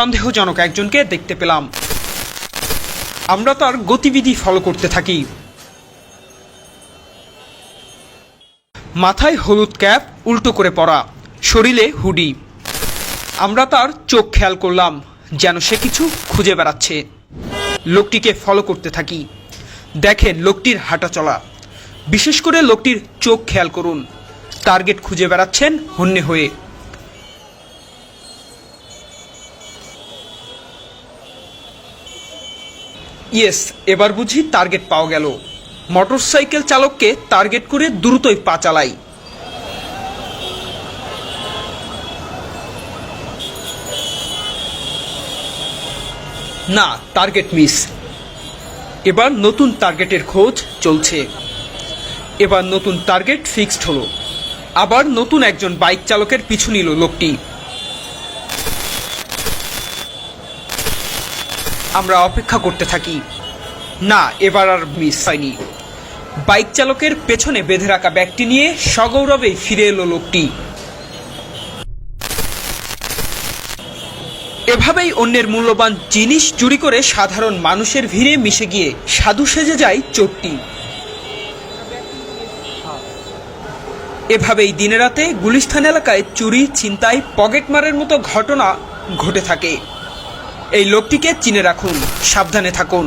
সন্দেহজনক একজনকে দেখতে পেলাম। আমরা তার গতিবিধি ফলো করতে থাকি। মাথায় হলুদ ক্যাপ, উল্টো করে পরা, শরীরে হুডি। আমরা তার চোখ খেয়াল করলাম, যেন সে কিছু খুঁজে বেড়াচ্ছে। লোকটিকে ফলো করতে থাকি। দেখেন লোকটির হাঁটা চলা। বিশেষ করে লোকটির চোখ খেয়াল করুন। টার্গেট খুঁজে বেড়াচ্ছেন হন্যে হয়ে। ইয়েস, এবার বুঝি টার্গেট পাওয়া গেল। মোটরসাইকেল চালককে টার্গেট করে দ্রুতই পা চালাই। না টার্গেট মিস এবার নতুন টার্গেটের খোঁজ চলছে। এবার নতুন টার্গেট ফিক্সড হলো। আবার নতুন একজন বাইক চালকের পিছু নিল লোকটি। আমরা অপেক্ষা করতে থাকি। না, এবার আর মিস হয়নি। বাইক চালকের পেছনে বেঁধে রাখা ব্যাগটি নিয়ে সগৌরবে ফিরে এলো লোকটি। এভাবেই অন্যের মূল্যবান জিনিস চুরি করে সাধারণ মানুষের ভিড়ে মিশে গিয়ে সাধু সেজে যায় চোরটি। এভাবেই দিনে রাতে গুলিস্থান এলাকায় চুরি ছিনতাই, পকেটমারের মতো ঘটনা ঘটে থাকে। এই লোকটিকে চিনে রাখুন সাবধানে থাকুন।